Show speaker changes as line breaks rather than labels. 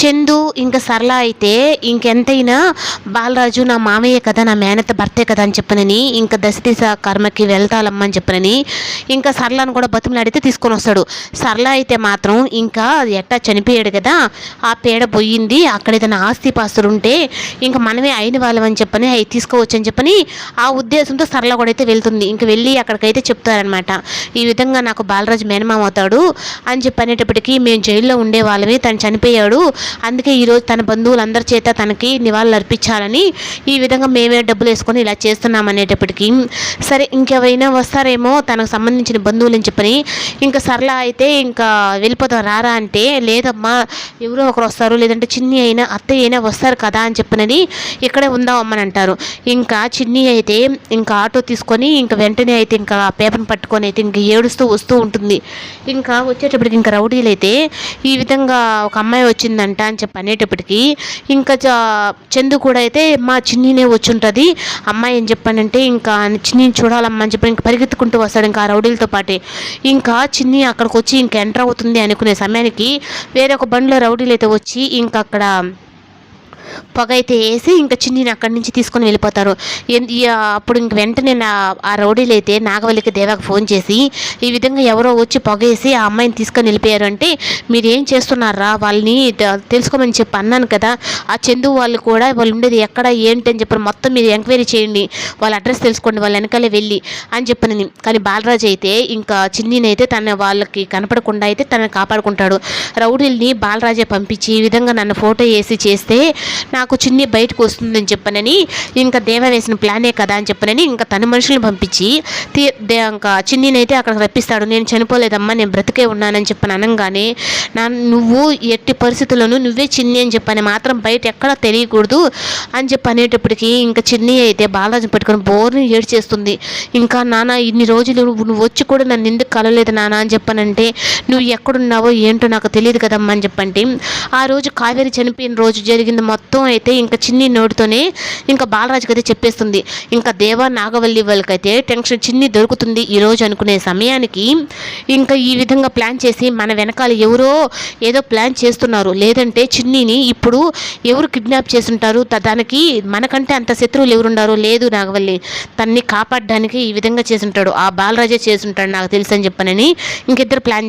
చందు ఇంకా సరళ అయితే ఇంకెంతైనా బాలరాజు నా మామయ్య కదా నా మేనత్త భర్తే కదా అని చెప్పనని ఇంకా దశదిశ కర్మకి వెళ్తాలమ్మా అని చెప్పనని ఇంకా సరళను కూడా బతుములాడితే తీసుకొని వస్తాడు. సరళ అయితే మాత్రం ఇంకా ఎట్టా చనిపోయాడు కదా ఆ పేడ పోయింది అక్కడ ఏదైనా ఆస్తి పాస్తులు ఉంటే ఇంకా మనమే అయిన వాళ్ళం అని చెప్పని అవి తీసుకోవచ్చు అని చెప్పని ఆ ఉద్దేశంతో సరళ కూడా అయితే వెళ్తుంది. ఇంకా వెళ్ళి అక్కడికైతే చెప్తారనమాట ఈ విధంగా నాకు బాలరాజు మేనమామ అవుతాడు అని చెప్పి అనేటప్పటికీ మేము జైల్లో ఉండే వాళ్ళమే తను చనిపోయాడు. అందుకే ఈరోజు తన బంధువులందరి చేత తనకి నివాళులు అర్పించాలని ఈ విధంగా మేమే డబ్బులు వేసుకొని ఇలా చేస్తున్నాం అనేటప్పటికీ. సరే ఇంకెవరైనా వస్తారేమో తనకు సంబంధించిన బంధువులని చెప్పని ఇంకా సరళ అయితే ఇంకా వెళ్ళిపోతాం రారా అంటే లేదమ్మా ఎవరో ఒకరు వస్తారు లేదంటే చిన్ని అయినా అత్తయ్య అయినా వస్తారు కదా అని చెప్పినది ఇక్కడే ఉందామని అంటారు. ఇంకా చిన్ని అయితే ఇంకా ఆటో తీసుకొని ఇంకా వెంటనే అయితే ఇంకా పేపర్ని పట్టుకొని అయితే ఇంకా ఏడుస్తూ వస్తూ ఉంటుంది. ఇంకా వచ్చేటప్పటికి ఇంకా రౌడీలు అయితే ఈ విధంగా ఒక అమ్మాయి వచ్చిందంటే అని చెప్పి అనేటప్పటికి ఇంకా చ- చందు కూడా అయితే మా చిన్నీనే వచ్చుంటుంది. అమ్మాయి అని చెప్పానంటే ఇంకా చిన్నీని చూడాలమ్మా అని చెప్పి ఇంకా పరిగెత్తుకుంటూ వస్తాడు ఇంకా రౌడీలతో పాటే. ఇంకా చిన్ని అక్కడికి వచ్చి ఇంకా ఎంటర్ అవుతుంది అనుకునే సమయానికి వేరే ఒక బండిలో రౌడీలు అయితే వచ్చి ఇంకా అక్కడ పొగ అయితే వేసి ఇంకా చిన్నిని అక్కడి నుంచి తీసుకొని వెళ్ళిపోతారు. అప్పుడు ఇంక వెంటనే నా ఆ రౌడీలు అయితే నాగవల్లికి దేవాకి ఫోన్ చేసి ఈ విధంగా ఎవరో వచ్చి పొగ వేసి ఆ అమ్మాయిని తీసుకొని వెళ్ళిపోయారు అంటే మీరు ఏం చేస్తున్నారా? వాళ్ళని తెలుసుకోమని చెప్పి అన్నాను కదా ఆ చందు వాళ్ళు కూడా వాళ్ళు ఉండేది ఎక్కడ ఏంటి అని చెప్పి మొత్తం మీరు ఎంక్వైరీ చేయండి. వాళ్ళ అడ్రస్ తెలుసుకోండి వాళ్ళ వెనకాలే వెళ్ళి అని చెప్పనని కానీ బాలరాజు అయితే ఇంకా చిన్నీని అయితే తన వాళ్ళకి కనపడకుండా అయితే తనని కాపాడుకుంటాడు. రౌడీల్ని బాలరాజే పంపించి ఈ విధంగా నన్ను ఫోటో వేసి చేస్తే నాకు చిన్ని బయటకు వస్తుందని చెప్పనని ఇంకా దేవ వేసిన ప్లానే కదా అని చెప్పనని ఇంకా తన మనుషులను పంపించి తీ దే- ఇంకా చిన్నీనైతే అక్కడ అక్కడికి రప్పిస్తాడు. నేను చనిపోలేదమ్మా నేను బ్రతికే ఉన్నానని చెప్పని అనగానే నా నువ్వు ఎట్టి పరిస్థితుల్లోనూ నువ్వే చిన్ని అని చెప్పని మాత్రం బయట ఎక్కడ తెలియకూడదు అని చెప్పి అనేటప్పటికీ ఇంకా చిన్ని అయితే బాలాజీ పట్టుకొని బోర్ని ఏడ్చేస్తుంది. ఇంకా నాన్న ఇన్ని రోజులు నువ్వు నువ్వు వచ్చి కూడా నన్ను ఎందుకు కలలేదు నాన్న అని చెప్పనంటే నువ్వు ఎక్కడున్నావో ఏంటో నాకు తెలియదు కదమ్మా అని చెప్పంటే ఆ రోజు కావేరి చనిపోయిన రోజు జరిగింది మొత్తం మొత్తం అయితే ఇంకా చిన్ని నోటితోనే ఇంకా బాలరాజుకి అయితే చెప్పేస్తుంది. ఇంకా దేవా నాగవల్లి వాళ్ళకైతే టెన్షన్ చిన్ని దొరుకుతుంది ఈ రోజు అనుకునే సమయానికి. ఇంకా ఈ విధంగా ప్లాన్ చేసి మన వెనకాల ఎవరో ఏదో ప్లాన్ చేస్తున్నారు. లేదంటే చిన్నిని ఇప్పుడు ఎవరు కిడ్నాప్ చేస్తుంటారు? దానికి మనకంటే అంత శత్రువులు ఎవరుండారు లేదు నాగవల్లి. తన్ని కాపాడడానికి ఈ విధంగా చేసుంటాడు ఆ బాలరాజే చేసుంటాడు నాకు తెలుసు అని చెప్పనని ఇంకిద్దరు ప్లాన్ చేస్తారు